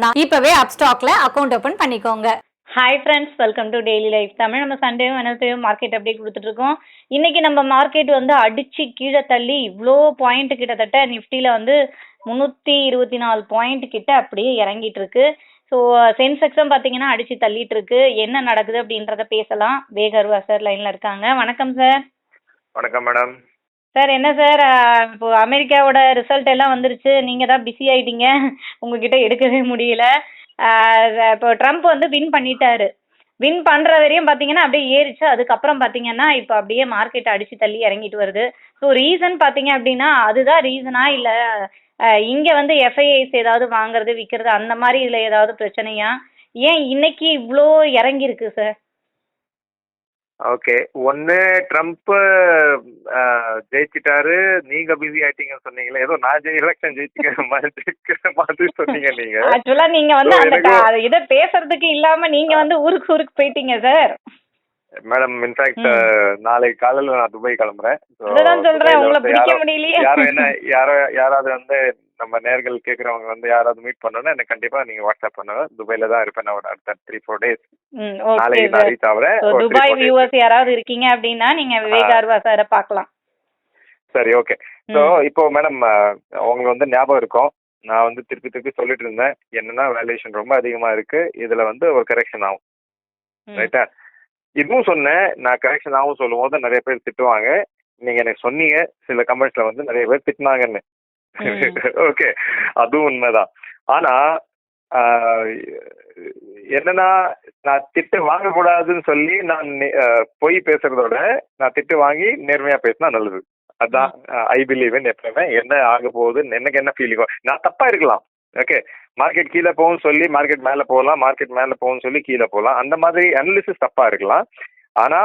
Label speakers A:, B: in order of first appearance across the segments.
A: மட்டும்தான் இப்பவே அப்ஸ்டாக்ல அக்கவுண்ட் ஓபன் பண்ணிக்கோங்க.
B: Hi friends welcome to daily life Tamil நம்ம சண்டேவும் வெனஸ்டேவும் மார்க்கெட் அப்டேட் கொடுத்துட்டு இருக்கோம் இன்னைக்கு நம்ம மார்க்கெட் வந்து அடிச்சு கீழே தள்ளி இவ்வளோ பாயிண்ட் கிட்டத்தட்ட நிஃப்டியில் வந்து முந்நூற்றி இருபத்தி நாலு பாயிண்ட் கிட்ட அப்படியே இறங்கிட்டு இருக்கு ஸோ சென்செக்ஸும் பார்த்தீங்கன்னா அடிச்சு தள்ளிட்டு இருக்கு என்ன நடக்குது அப்படின்றத பேசலாம். வேகர்வா சார் லைனில் இருக்காங்க. வணக்கம் சார்
C: வணக்கம் மேடம்
B: சார் என்ன சார் இப்போ அமெரிக்காவோட ரிசல்ட் எல்லாம் வந்துருச்சு. நீங்கள் தான் பிஸி ஆயிட்டீங்க. உங்ககிட்ட எடுக்கவே முடியல. இப்போ ட்ரம்ப் வந்து வின் பண்ணிட்டாரு. வின் பண்ணுற வரையும் பார்த்தீங்கன்னா அப்படியே ஏறிச்சு. அதுக்கப்புறம் பார்த்தீங்கன்னா இப்போ அப்படியே மார்க்கெட் அடிச்சு தள்ளி இறங்கிட்டு வருது. ஸோ ரீசன் பார்த்தீங்க அப்படின்னா அதுதான் ரீசனா இல்லை இங்கே வந்து எஃப்ஐஐஸ் ஏதாவது வாங்குறது விற்கிறது அந்த மாதிரி இதில் ஏதாவது பிரச்சனையா? ஏன் இன்னைக்கு இவ்வளோ இறங்கியிருக்கு சார்?
C: ஓகே. ஒன்று ட்ரம்ப் ஜெயிச்சிட்டாரு. நீங்க பிஸி ஆயிட்டீங்கன்னு சொன்னீங்களே. ஏதோ நான் எலெக்ஷன் ஜெயிச்சிக்கிற மாதிரி மாதிரி சொன்னீங்க நீங்க.
B: ஆக்சுவலா நீங்க வந்து அந்த இத பேசுறதுக்கு இல்லாம நீங்க வந்து ஊருக்கு ஊருக்கு போயிட்டீங்க சார்.
C: மேடம் இன்ஃபேக்ட் நாளைக்கு காலையில நான் துபாய் கிளம்புறேன்.
B: சொல்றேன். உங்களை பிடிக்க முடியலையே.
C: யாரோ என்ன யாரோ யாராவது வந்து நம்ம நேர்கள் கேக்குறவங்க வந்து யாராவது மீட் பண்ணணும்னா எனக்கு கண்டிப்பா நீங்க வாட்ஸ்அப் பண்ணுங்க. துபாயில தான் இருப்பேன் நான் அடுத்த த்ரீ ஃபோர் டேஸ் நாளைக்கு ஒரு three,
B: துபாய். வியூவர்ஸ் யாராவது இருக்கீங்க அப்படின்னா நீங்க விவேக் அர்வா சாரை பார்க்கலாம்.
C: சரி ஓகே ஸோ இப்போ மேடம் உங்களுக்கு வந்து ஞாபகம் இருக்கும். நான் வந்து திருப்பி திருப்பி சொல்லிட்டு இருந்தேன். என்னன்னா வேல்யூஷன் ரொம்ப அதிகமா இருக்கு. இதுல வந்து ஒரு கரெக்ஷன் ஆகும். ரைட்டா இதுவும் சொன்னேன். நான் கரெக்ஷன் ஆகும் சொல்லும் போது நிறைய பேர் திட்டுவாங்க. நீங்க எனக்கு சொன்னீங்க. சில கமெண்ட்ஸ்ல வந்து நிறைய பேர் திட்டினாங்கன்னு. ஓகே அதுவும் உண்மைதான். ஆனா என்னன்னா நான் திட்டு வாங்கக்கூடாதுன்னு சொல்லி நான் பொய் பேசுறதோட நான் திட்டு வாங்கி நேர்மையா பேசினா நல்லது. அதான் ஐ பிலீவ் எப்பவுமே என்ன ஆக போகுதுன்னு எனக்கு என்ன ஃபீலிங்கோ நான் தப்பா இருக்கலாம். ஓகே மார்க்கெட் கீழே போகும்னு சொல்லி மார்க்கெட் மேலே போகலாம் மார்க்கெட் மேலே போகும்னு சொல்லி கீழே போகலாம். அந்த மாதிரி அனாலிசிஸ் தப்பா இருக்கலாம். ஆனா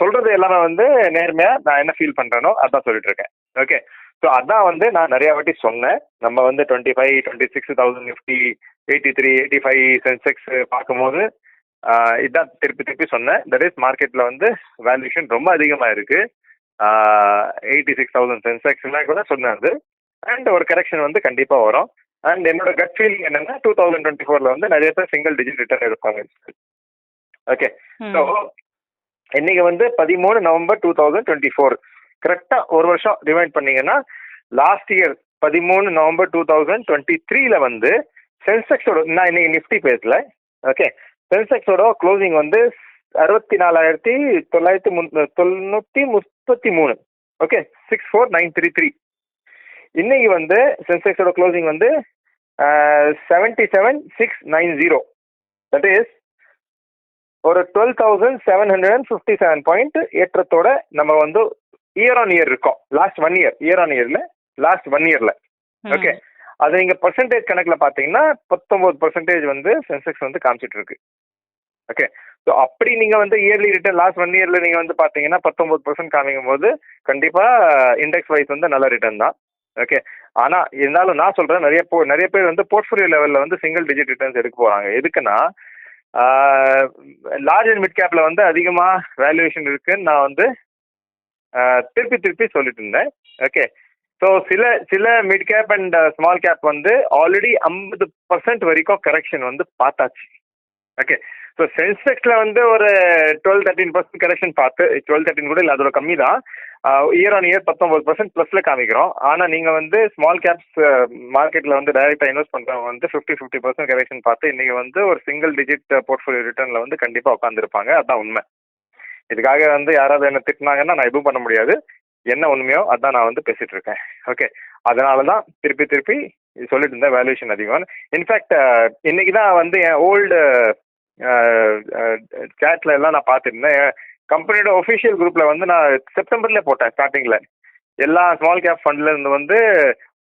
C: சொல்றது எல்லாமே வந்து நேர்மையா நான் என்ன ஃபீல் பண்றேனோ அதான் சொல்லிட்டு இருக்கேன். ஓகே ஸோ அதான் வந்து நான் நிறைய வாட்டி சொன்னேன். நம்ம வந்து twenty five twenty six thousand Nifty eighty three eighty five Sensex பார்க்கும்போது இதான் திருப்பி திருப்பி சொன்னேன். தட் இஸ் மார்க்கெட்டில் வந்து வேல்யூஷன் ரொம்ப அதிகமாக இருக்கு. எயிட்டி சிக்ஸ் தௌசண்ட் சென்செக்ஸ்லாம் கூட சொன்னேன் அது அண்ட் ஒரு கரெக்ஷன் வந்து கண்டிப்பாக வரும். அண்ட் என்னோட கட் ஃபீலிங் என்னன்னா டூ தௌசண்ட் டுவெண்ட்டி ஃபோரில் வந்து நிறைய பேர் சிங்கிள் டிஜிட் ரிட்டர்ன் எடுப்பாங்க. ஓகே. ஸோ இன்னைக்கு வந்து பதிமூணு November two thousand twenty four கரெக்டாக ஒரு வருஷம் ரிமைண்ட் பண்ணீங்கன்னா லாஸ்ட் இயர் பதிமூணு நவம்பர் டூ தௌசண்ட் டுவெண்ட்டி த்ரீல வந்து சென்செக்ஸோட நான் இன்னைக்கு நிஃப்டி பேசல. ஓகே சென்செக்ஸோட க்ளோசிங் வந்து அறுபத்தி நாலாயிரத்தி தொள்ளாயிரத்தி முன் தொண்ணூற்றி முப்பத்தி மூணு. Okay six four nine three three இன்னைக்கு வந்து சென்செக்ஸோட க்ளோசிங் வந்து seventy seven six nine zero that is ஒரு twelve thousand seven hundred and fifty seven point ஏற்றத்தோட நம்ம வந்து இயர் ஆன் இயர் இருக்கோம். Last one year year on இயர்ல லாஸ்ட் ஒன் இயர்ல. ஓகே அது நீங்க பர்சன்டேஜ் கணக்குல பாத்தீங்கன்னா பத்தொன்பது பர்சன்டேஜ் வந்து சென்செக்ஸ் வந்து காமிச்சிட்டு இருக்கு. ஓகே ஸோ அப்படி நீங்க வந்து இயர்லி ரிட்டர்ன் லாஸ்ட் ஒன் இயர்ல நீங்க வந்து பாத்தீங்கன்னா பத்தொன்பது பர்சன்ட் காமிக்கும் போது கண்டிப்பா இண்டெக்ஸ் வைஸ் வந்து நல்ல ரிட்டர்ன் தான். ஓகே ஆனா இருந்தாலும் நான் சொல்றேன் நிறைய போ நிறைய பேர் வந்து போர்ட்ஃபோலியோ லெவல்ல வந்து சிங்கிள் டிஜிட் ரிட்டர்ன்ஸ் எடுக்க போறாங்க. எதுக்குன்னா லார்ஜ் அண்ட் மிட் கேப்ல வந்து அதிகமா வேல்யூவேஷன் இருக்குன்னு நான் வந்து திருப்பி திருப்பி சொல்லிட்டு இருந்தேன். ஓகே ஸோ சில சில mid cap and small cap வந்து ஆல்ரெடி ஐம்பது பர்சன்ட் வரைக்கும் கரெக்ஷன் வந்து பார்த்தாச்சு. ஓகே ஸோ சென்செக்ஸில் வந்து ஒரு டுவெல் தேர்ட்டின் பர்சன்ட் கரெக்ஷன் பார்த்து டுவெல் தேர்ட்டின் கூட இல்லை அதோட கம்மி தான் இயர் ஆன் இயர் பத்தொம்பது பர்சன்ட் ப்ளஸில் காமிக்கிறோம். ஆனால் நீங்கள் வந்து ஸ்மால் கேப்ஸ் மார்க்கெட்டில் வந்து டைரெக்டாக இன்வெஸ்ட் பண்ணுறவங்க வந்து ஃபிஃப்டி ஃபிஃப்டி பர்சன்ட் கரெக்ஷன் பார்த்து இன்றைக்கி வந்து ஒரு சிங்கிள் டிஜிட் போர்ட்ஃபோலியோ ரிட்டர்னில் வந்து கண்டிப்பாக உட்காந்துருப்பாங்க அதான் உண்மை. இதுக்காக வந்து யாராவது என்ன திட்டினாங்கன்னா நான் எதுவும் பண்ண முடியாது. என்ன உண்மையோ அதான் நான் வந்து பேசிட்டு இருக்கேன் ஓகே அதனால தான் திருப்பி திருப்பி இது சொல்லிட்டு இருந்தேன் வேல்யூஷன் அதிகம் இன்ஃபேக்ட் இன்னைக்கு தான் வந்து என் ஓல்டு சேட்ல எல்லாம் நான் பார்த்துருந்தேன். கம்பெனியோட ஒஃபிஷியல் குரூப்ல வந்து நான் செப்டம்பர்ல போட்டேன் ஸ்டார்டிங்ல எல்லா ஸ்மால் கேப் ஃபண்ட்ல இருந்து வந்து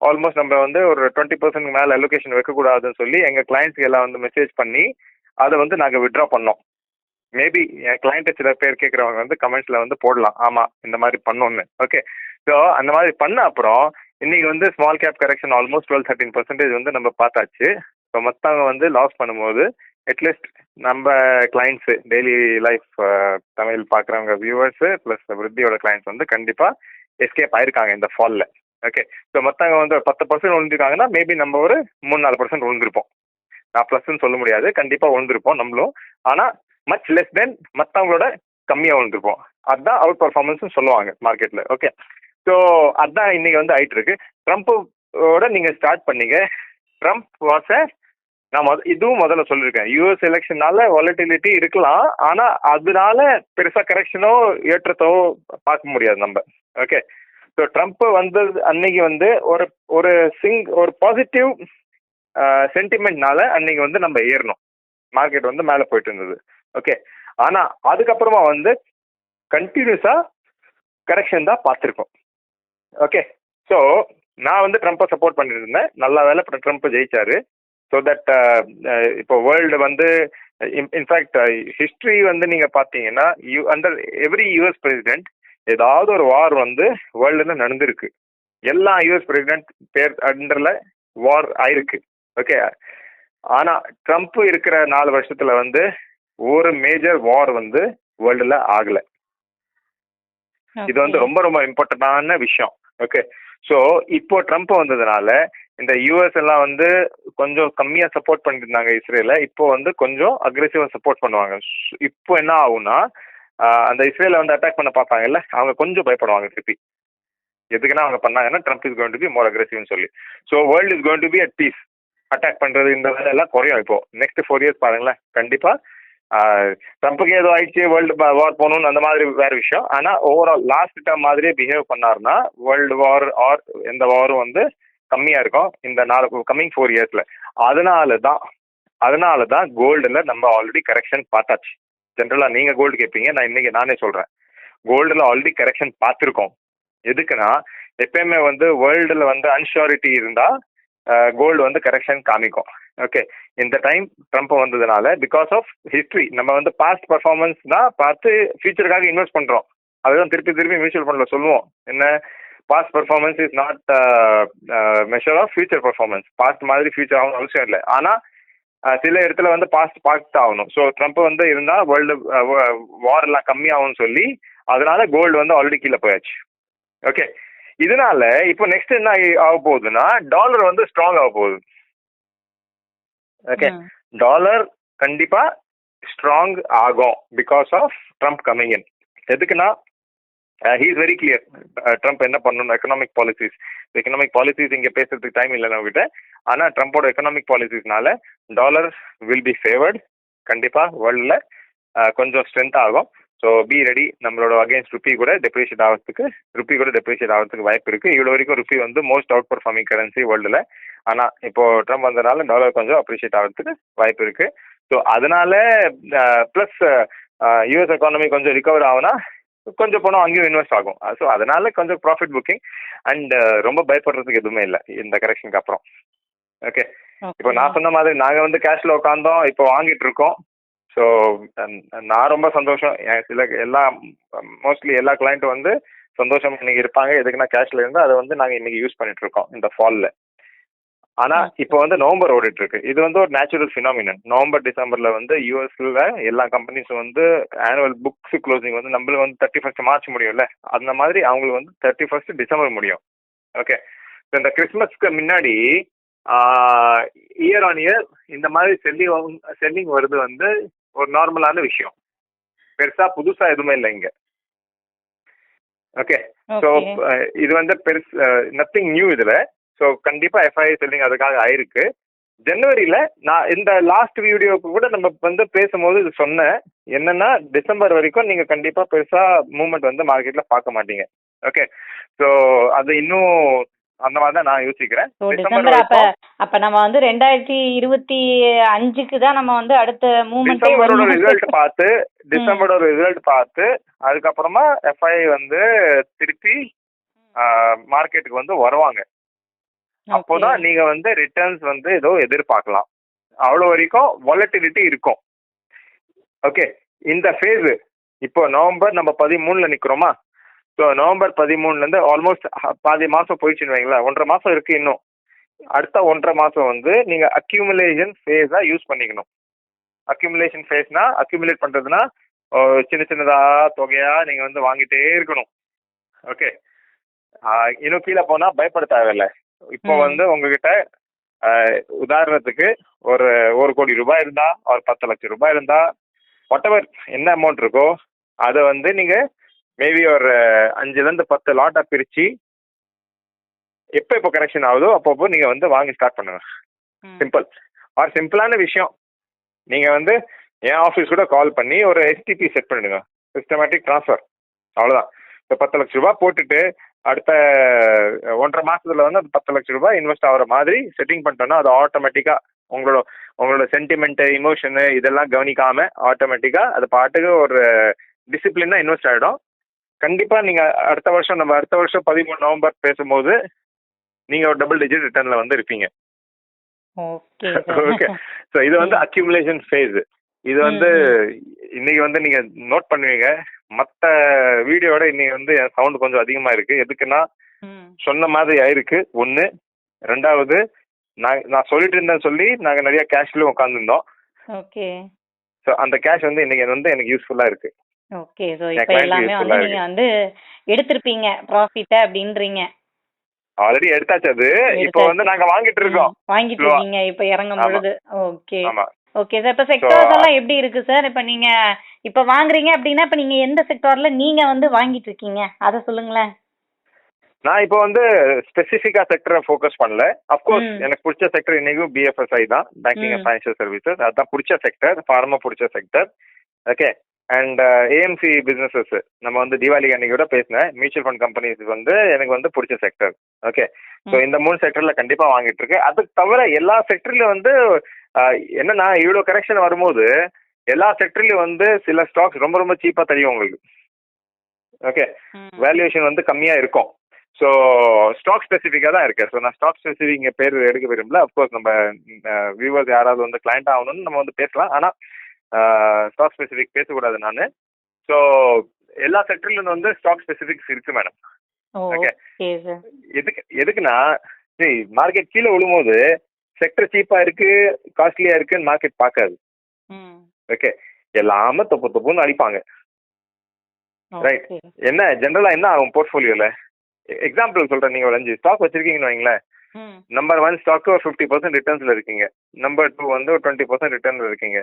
C: ஆல்மோஸ்ட் நம்ம வந்து ஒரு டுவெண்ட்டி பர்சன்ட் மேலே அலோகேஷன் வைக்கக்கூடாதுன்னு சொல்லி எங்கள் கிளைண்ட்ஸ்க்கு எல்லாம் வந்து மெசேஜ் பண்ணி அதை வந்து நாங்கள் விட்ரா பண்ணோம். மேபி என் கிளைண்ட்டை சில பேர் கேட்குறவங்க வந்து கமெண்ட்ஸில் வந்து போடலாம். ஆமாம் இந்த மாதிரி பண்ணோன்னு ஓகே ஸோ அந்த மாதிரி பண்ண அப்புறம் இன்னைக்கு வந்து small cap correction almost twelve thirteen percentage வந்து நம்ம பார்த்தாச்சு. ஸோ மற்றவங்க வந்து லாஸ் பண்ணும்போது அட்லீஸ்ட் நம்ம கிளைண்ட்ஸு டெய்லி லைஃப் தமிழ் பார்க்குறவங்க வியூவர்ஸு ப்ளஸ் விருத்தியோட கிளைண்ட்ஸ் வந்து கண்டிப்பாக எஸ்கேப் ஆயிருக்காங்க இந்த ஃபாலில் ஓகே ஸோ மற்றவங்க வந்து ஒரு பத்து பர்சன்ட் விழுந்துருக்காங்கன்னா மேபி நம்ம ஒரு மூணு நாலு பர்சன்ட் விழுந்திருப்போம் நான் ப்ளஸ்ன்னு சொல்ல முடியாது. கண்டிப்பாக விழுந்திருப்போம் நம்மளும். ஆனால் மச் லெஸ் தென் மற்றவங்களோட கம்மியாக விழுந்திருப்போம். அதுதான் அவுட் பர்ஃபார்மன்ஸ் சொல்லுவாங்க மார்க்கெட்டில் ஓகே ஸோ அதுதான் இன்னைக்கு வந்து ஆயிட்டு இருக்கு. ட்ரம்ப்போட நீங்கள் ஸ்டார்ட் பண்ணீங்க. ட்ரம்ப் வாச நான் மொத இதுவும் முதல்ல சொல்லியிருக்கேன். யூஎஸ் எலெக்ஷனால வாலட்டிலிட்டி இருக்கலாம். ஆனால் அதனால பெருசாக கரெக்ஷனோ ஏற்றத்தோ பார்க்க முடியாது நம்ம. ஓகே ஸோ ட்ரம்ப் வந்தது அன்னைக்கு வந்து ஒரு ஒரு சிங் ஒரு பாசிட்டிவ் சென்டிமெண்ட்னால அன்னைக்கு வந்து நம்ம ஏறணும். மார்க்கெட் வந்து மேலே போயிட்டு இருந்தது. ஓகே ஆனால் அதுக்கப்புறமா வந்து கண்டினியூஸாக கரெக்ஷன் தான் பார்த்துருக்கோம். ஓகே ஸோ நான் வந்து ட்ரம்ப்பை சப்போர்ட் பண்ணிட்டு இருந்தேன் நல்ல வேலை ட்ரம்ப் ஜெயிச்சாரு. ஸோ தட் இப்போ வேர்ல்டு வந்து இன்ஃபேக்ட் ஹிஸ்ட்ரி uh, வந்து நீங்கள் பார்த்தீங்கன்னா you under every US president ஏதாவது ஒரு வார் வந்து வேர்ல்டில் நடந்திருக்கு. எல்லா யூஎஸ் பிரசிடென்ட் பேர் அண்டரில் வார் ஆயிருக்கு. ஓகே ஆனால் ட்ரம்ப் இருக்கிற நாலு வருஷத்தில் வந்து ஒரு மேஜர் வார் வந்து வேர்ல்டில் ஆகலை. இது வந்து ரொம்ப ரொம்ப இம்பார்ட்டண்டான விஷயம். ஓகே ஸோ இப்போ ட்ரம்ப் வந்ததுனால இந்த யூஎஸ் எல்லாம் வந்து கொஞ்சம் கம்மியாக சப்போர்ட் பண்ணிட்டு இருந்தாங்க இஸ்ரேலை இப்போ வந்து கொஞ்சம் அக்ரெசிவாக சப்போர்ட் பண்ணுவாங்க. இப்போ என்ன ஆகும்னா அந்த இஸ்ரேலை வந்து அட்டாக் பண்ண பார்ப்பாங்கல்ல அவங்க கொஞ்சம் பயப்படுவாங்க திருப்பி. எதுக்குன்னா அவங்க பண்ணாங்கன்னா Trump is going to be more அக்ரெசிவ்னு சொல்லி. So world is going to be at peace attack பண்றது இந்த வேலை எல்லாம் குறையும் இப்போ. நெக்ஸ்ட் ஃபோர் இயர்ஸ் பாருங்களேன். கண்டிப்பா ட்ரம்ப்புக்கு ஏதோ ஆயிடுச்சு வேர்ல்டு வார் போகணும்னு அந்த மாதிரி வேற விஷயம். ஆனா ஓவரால் லாஸ்ட் டேர்ம் மாதிரியே பிஹேவ் பண்ணாருன்னா வேர்ல்டு வார் ஆர் எந்த வாரும் வந்து கம்மியா இருக்கும் இந்த நாலு கம்மிங் ஃபோர் இயர்ஸ்ல அதனால தான் அதனால தான் கோல்டுல நம்ம ஆல்ரெடி கரெக்ஷன் பார்த்தாச்சு. ஜென்ரலா நீங்க கோல்டு கேட்பீங்க நான் இன்னைக்கு நானே சொல்றேன். கோல்டுல ஆல்ரெடி கரெக்ஷன் பார்த்துருக்கோம். எதுக்குன்னா எப்பயுமே வந்து வேர்ல்டுல வந்து அன்ஷூரிட்டி இருந்தா கோல்டு வந்து கரெக்ஷன் காமிக்கும். ஓகே இந்த டைம் ட்ரம்ப் வந்ததுனால பிகாஸ் ஆஃப் ஹிஸ்ட்ரி நம்ம வந்து பாஸ்ட் பர்ஃபார்மன்ஸ் தான் பார்த்து ஃபியூச்சருக்காக இன்வெஸ்ட் பண்றோம். அதுதான் திருப்பி திருப்பி மியூச்சுவல் ஃபண்ட்ல சொல்லுவோம். என்ன? Past performance is not measure of future performance past மாதிரி ஃபியூச்சர் ஆகணும் அவசியம் இல்லை. ஆனா சில இடத்துல வந்து பாஸ்ட் பார்த்து ஆகணும். ஸோ ட்ரம்ப் வந்து இருந்தா வேர்ல்டு வார் எல்லாம் கம்மியாகும்னு சொல்லி அதனால கோல்டு வந்து ஆல்ரெடி கீழே போயாச்சு. ஓகே இதனால இப்போ நெக்ஸ்ட் என்ன ஆக போகுதுன்னா டாலர் வந்து ஸ்ட்ராங் ஆக போகுது ஓகே டாலர் கண்டிப்பா ஸ்ட்ராங் ஆகும் because of Trump coming in எதுக்குன்னா he is very clear Trump என்ன பண்ணணும்? எக்கனாமிக் பாலிசிஸ் எக்கனாமிக் பாலிசிஸ் இங்க பேசுறதுக்கு டைம் இல்லை நம்ம கிட்ட ஆனா ட்ரம்ப்போட எக்கனாமிக் பாலிசிஸ்னால டாலர் வில் பி ஃபேவர்ட் கண்டிப்பா வேர்ல்டில் கொஞ்சம் ஸ்ட்ரென்த் ஆகும். ஸோ பி ரெடி நம்மளோட அகேன்ஸ்ட் ருப்பி கூட டெப்ரிஷியேட் ஆகிறதுக்கு ருப்பி கூட டெப்ரிஷியேட் ஆகிறதுக்கு வாய்ப்பு இருக்கு. இவ்வளோ வரைக்கும் ருப்பி வந்து மோஸ்ட் அவுட் பர்ஃபார்மிங் கரன்சி வேர்ல்டில் ஆனா இப்போ ட்ரம்ப் வந்தனால டாலர் கொஞ்சம் அப்ரிஷியேட் ஆகிறதுக்கு வாய்ப்பு இருக்கு. ஸோ அதனால ப்ளஸ் யூஎஸ் எக்கானமி கொஞ்சம் ரிகவர் ஆகுனா கொஞ்சம் பணம் அங்கேயும் இன்வெஸ்ட் ஆகும். ஸோ அதனால கொஞ்சம் ப்ராஃபிட் புக்கிங் அண்ட் ரொம்ப பயப்படுறதுக்கு எதுவுமே இல்லை. இந்த கரெக்ஷனுக்கு அப்புறம். ஓகே இப்போ நான் சொன்ன மாதிரி நாங்க வந்து கேஷ்ல உட்காந்தோம் இப்போ வாங்கிட்டு இருக்கோம். ஸோ நான் ரொம்ப சந்தோஷம். சில எல்லா மோஸ்ட்லி எல்லா கிளைண்ட்டும் வந்து சந்தோஷமா இன்னைக்கு இருப்பாங்க. எதுக்குன்னா கேஷ்ல இருந்து அதை வந்து நாங்க இன்னைக்கு யூஸ் பண்ணிட்டு இருக்கோம் இந்த ஃபால்ல ஆனா இப்போ வந்து நவம்பர் ஓடிட்டு இருக்கு இது வந்து ஒரு நேச்சுரல் ஃபினாமினன் நவம்பர் டிசம்பர்ல வந்து யூஎஸ்ல எல்லா கம்பெனிஸும் வந்து ஆனுவல் புக்ஸ் க்ளோசிங் வந்து நம்மளுக்கு வந்து தேர்ட்டி ஃபர்ஸ்ட் மார்ச் முடியும்ல? அந்த மாதிரி அவங்களுக்கு வந்து தேர்ட்டி ஃபர்ஸ்ட் டிசம்பர் முடியும். ஓகே இந்த கிறிஸ்மஸ்க்கு முன்னாடி இயர் ஆன் இயர் இந்த மாதிரி செல்லிங் செல்லிங் வருது வந்து ஒரு நார்மலான விஷயம். பெருசா புதுசா எதுவுமே இல்லை இங்க. ஓகே ஸோ இது வந்து பெருசு நத்திங் நியூ இதுல. ஸோ கண்டிப்பா எஃப்ஐ செல்லிங் அதுக்காக ஆயிருக்கு. ஜனவரியில நான் இந்த லாஸ்ட் வீடியோக்கு கூட நம்ம வந்து பேசும்போது இது சொன்னேன். என்னன்னா டிசம்பர் வரைக்கும் நீங்க கண்டிப்பா பெருசா மூவ்மெண்ட் வந்து மார்க்கெட்ல பார்க்க மாட்டீங்க. ஓகே ஸோ அது இன்னும் அந்த மாதிரி தான் நான் யோசிக்கிறேன்.
B: டிசம்பர் அப்ப அப்ப நம்ம வந்து ரெண்டாயிரத்தி இருபத்தி அஞ்சுக்கு தான் நம்ம வந்து அடுத்த
C: டிசம்பரோட
B: மூமெண்ட்
C: ரிசல்ட் பார்த்து டிசம்பரோட ரிசல்ட் பார்த்து அதுக்கப்புறமா எஃப்ஐ வந்து திருப்பி மார்க்கெட்டுக்கு வந்து வருவாங்க. அப்போதான் நீங்க வந்து ரிட்டர்ன்ஸ் வந்து ஏதோ எதிர்பார்க்கலாம். அவ்வளோ வரைக்கும் வாலட்டிலிட்டி இருக்கும். ஓகே இந்த ஃபேஸ் இப்போ நவம்பர் நம்ம பதிமூணுல நிக்கிறோமா? ஸோ நவம்பர் பதிமூணுல இருந்து ஆல்மோஸ்ட் பாதி மாசம் போயிடுச்சுன்னு வைங்களேன். ஒன்றரை மாசம் இருக்கு இன்னும். அடுத்த ஒன்றரை மாசம் வந்து நீங்க அக்யூமுலேஷன் ஃபேஸா யூஸ் பண்ணிக்கணும். அக்யூமுலேஷன் ஃபேஸ்னா அக்யூமுலேட் பண்றதுன்னா சின்ன சின்னதா தொகையா நீங்க வந்து வாங்கிட்டே இருக்கணும். ஓகே இன்னும் கீழே போனா பயப்பட தேவையில்ல. இப்போ. வந்து உங்ககிட்ட உதாரணத்துக்கு ஒரு ஒரு கோடி ரூபாய் இருந்தா ஒரு பத்து லட்சம் ரூபாய் இருந்தா வாட் என்ன அமௌண்ட் இருக்கோ அதை வந்து நீங்க மேபி ஒரு அஞ்சுல இருந்து பத்து லாட்டா பிரிச்சு எப்போ எப்போ கரெக்ஷன் ஆகுதோ அப்பப்போ நீங்க வந்து வாங்கி ஸ்டார்ட் பண்ணுங்க. சிம்பிள் ஆர் சிம்பிளான விஷயம். நீங்க வந்து என் ஆஃபீஸ் கூட கால் பண்ணி ஒரு எஸ்டிபி செட் பண்ணிடுங்க. சிஸ்டமேட்டிக் ட்ரான்ஸ்ஃபர் அவ்வளோதான் இப்போ பத்து லட்ச ரூபாய் போட்டுட்டு அடுத்த ஒன்றரை மாசத்துல வந்து அந்த பத்து லட்ச ரூபாய் இன்வெஸ்ட் ஆகுற மாதிரி செட்டிங் பண்ணிட்டோம்னா அது ஆட்டோமேட்டிக்கா உங்களோட உங்களோட சென்டிமெண்ட் இமோஷனு இதெல்லாம் கவனிக்காம ஆட்டோமேட்டிக்கா அது பாட்டுக்கு ஒரு டிசிப்ளினா இன்வெஸ்ட் ஆயிடும். கண்டிப்பா நீங்க அடுத்த வருஷம் நம்ம அடுத்த வருஷம் பதிமூணு நவம்பர் பேசும்போது நீங்க ஒரு டபுள் டிஜிட் ரிட்டர்ன்ல வந்து இருப்பீங்க.
B: ஓகே
C: ஓகே ஸோ இது வந்து அக்யூமுலேஷன் ஃபேஸ் இது வந்து இன்னைக்கு வந்து நீங்க நோட் பண்ணுவீங்க. மற்ற வீடியோட இன்னைக்கு வந்து என் சவுண்ட் கொஞ்சம் அதிகமா இருக்கு. எதுக்குன்னா சொன்ன மாதிரி ஆயிருக்கு. ஒன்று ரெண்டாவது நான் நான் சொல்லிட்டு இருந்தேன் சொல்லி நாங்கள் நிறைய கேஷ்ல உட்காந்துருந்தோம்
B: ஓகே.
C: ஸோ அந்த கேஷ் வந்து இன்னைக்கு வந்து எனக்கு யூஸ்ஃபுல்லா இருக்கு.
B: ஓகே. ஸோ இப்போ எல்லாமே வந்து நீங்க வந்து எடுத்திருப்பீங்க. ப்ராஃபிட்ட அப்படின்றீங்க.
C: ஆல்ரெடி எடுத்தாச்சு அது. இப்போ வந்து நாங்க வாங்கிட்டு இருக்கோம்.
B: வாங்கிட்டு. இருக்கீங்க. இப்போ இறங்கும். பொழுது. ஓகே.
C: ஆமா.
B: ஓகே சார் இப்போ செக்டார்ஸ் எல்லாம் எப்படி இருக்கு சார் இப்போ நீங்க இப்போ வாங்குறீங்க அப்படின்னா இப்போ நீங்க எந்த செக்டார்ல நீங்க வந்து வாங்கிட்டு இருக்கீங்க? அதை சொல்லுங்களேன்.
C: நான் இப்போ வந்து ஸ்பெசிஃபிக்கா செக்டரை ஃபோக்கஸ் பண்ணல. அப்கோர்ஸ்
B: ம்.
C: எனக்கு பிடிச்ச செக்டர் இன்னைக்கும் பிஎஃப்எஸ்ஐ தான். Banking and. ஃபைனான்சியல் சர்வீசஸ் அதுதான் பிடிச்ச செக்டர் ஃபார்மா பிடிச்ச sector okay and AMC businesses நம்ம வந்து தீபாவளி அன்னைக்கு கூட பேசினேன். மியூச்சுவல் ஃபண்ட் கம்பெனிஸ் வந்து எனக்கு வந்து பிடிச்ச செக்டர் ஓகே ஸோ. இந்த மூணு செக்டர்ல கண்டிப்பா வாங்கிட்டு இருக்கு அதுக்கு தவிர எல்லா செக்டர்லயும் வந்து என்னன்னா இவ்வளோ கரெக்ஷன் வரும்போது எல்லா செக்டர்லயும் வந்து சில ஸ்டாக்ஸ் ரொம்ப ரொம்ப சீப்பா தெரியும் உங்களுக்கு. ஓகே
B: ம்.
C: வேல்யூவேஷன் வந்து கம்மியா இருக்கும். ஸோ ஸ்டாக் ஸ்பெசிஃபிக்காக தான் இருக்கு. ஸோ நான் ஸ்டாக் ஸ்பெசிஃபிக் இங்கே பேர் எடுக்க விரும்பல. அஃப்கோர்ஸ் நம்ம வியூவர்ஸ் யாராவது வந்து கிளைண்ட் ஆகணும்னு நம்ம வந்து பேசலாம். ஆனால் ஸ்டாக் ஸ்பெசிஃபிக் பேசக்கூடாது நான். ஸோ எல்லா செக்டர்ல வந்து ஸ்டாக் ஸ்பெசிஃபிக்ஸ் இருக்கு மேடம்
B: ஓகே
C: எதுக்கு எதுக்குன்னா மார்க்கெட் கீழே விழும்போது செக்டர் சீப்பா இருக்கு காஸ்ட்லியா இருக்குன்னு மார்க்கெட் பார்க்காது. ஓகே எல்லாமே தொப்பு தொப்புன்னு அடிப்பாங்க.
B: ஓகே.
C: என்ன ஜென்ரலா என்ன ஆகும் போர்ட்ஃபோலியோல எக்ஸாம்பிள் சொல்றேன் நீங்க ஒரு அஞ்சு ஸ்டாக் வச்சிருக்கீங்கன்னு வைங்களேன். நம்பர் ஒன் ஸ்டாக்கு ஒரு ஃபிஃப்டி பர்சன்ட் ரிட்டர்ன்ஸ்ல இருக்கீங்க. நம்பர் டூ வந்து ஒரு டுவெண்ட்டி பர்சன்ட் ரிட்டர்ன்ல இருக்கீங்க.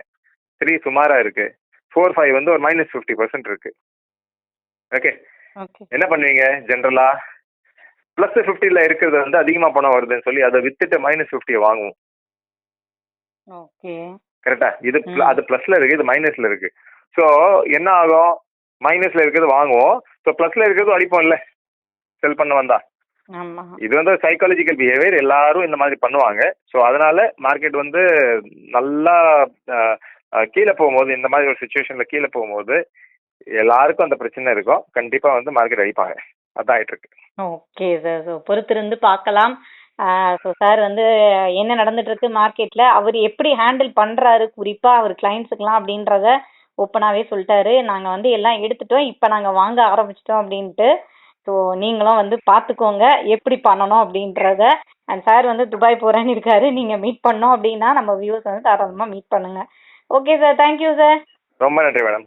C: த்ரீ சுமாரா இருக்கு. ஃபோர் ஃபைவ் வந்து ஒரு மைனஸ் ஃபிஃப்டி பர்சன்ட் இருக்கு. Okay
B: okay.
C: என்ன பண்ணுவீங்க? ஜென்ரலா ப்ளஸ் ஃபிஃப்டியில் இருக்கிறது வந்து அதிகமாக பணம் வருதுன்னு சொல்லி அதை வித்துட்டு மைனஸ் ஃபிஃப்டியை வாங்குவோம்.
B: ஓகே
C: கரெக்டா இது. அது ப்ளஸ்ல இருக்கு இது மைனஸ்ல இருக்கு. ஸோ என்ன ஆகும்? மைனஸ்ல இருக்கிறது வாங்குவோம். ஸோ ப்ளஸ்ல இருக்கிறது அடிப்போம்ல. செல் பண்ண வந்தா. இது வந்து சைக்காலஜிக்கல் பிஹேவியர் எல்லாரும் இந்த மாதிரி பண்ணுவாங்க. ஸோ அதனால மார்க்கெட் வந்து நல்லா கீழே போகும்போது இந்த மாதிரி ஒரு சுச்சுவேஷன்ல கீழே போகும்போது எல்லாருக்கும் அந்த பிரச்சனை இருக்கும். கண்டிப்பா வந்து மார்க்கெட் அடிப்பாங்க. அதான் ஆயிட்டு இருக்கு
B: ஓகே சார் ஸோ பொறுத்திருந்து பார்க்கலாம். ஸோ சார் வந்து என்ன நடந்துட்டு இருக்கு மார்க்கெட்ல அவர் எப்படி ஹேண்டில் பண்றாரு? குறிப்பா அவர் கிளைண்ட்ஸுக்கெல்லாம் அப்படின்றத ஓப்பனாகவே சொல்லிட்டாரு. நாங்க வந்து எல்லாம் எடுத்துட்டோம். இப்போ நாங்க வாங்க ஆரம்பிச்சிட்டோம் அப்படின்ட்டு. ஸோ நீங்களும் வந்து பார்த்துக்கோங்க. எப்படி பண்ணணும் அப்படின்றத. அண்ட் சார் வந்து துபாய் போறேன்னு இருக்காரு. நீங்க மீட் பண்ணோம் அப்படின்னா நம்ம வியூஸ் வந்து தாராளமா மீட் பண்ணுங்க. ஓகே சார் தேங்க்யூ சார்
C: ரொம்ப நன்றி மேடம்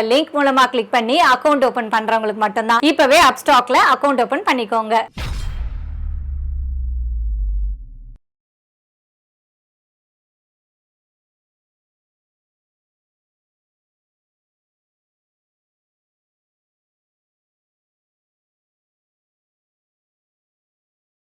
A: லிங்க் மூலமா கிளிக் பண்ணி அக்கௌண்ட் ஓபன் பண்றவங்களுக்கு மட்டும்தான். இப்பவே அப்ஸ்டாக்ல அக்கவுண்ட் ஓபன் பண்ணிக்கோங்க.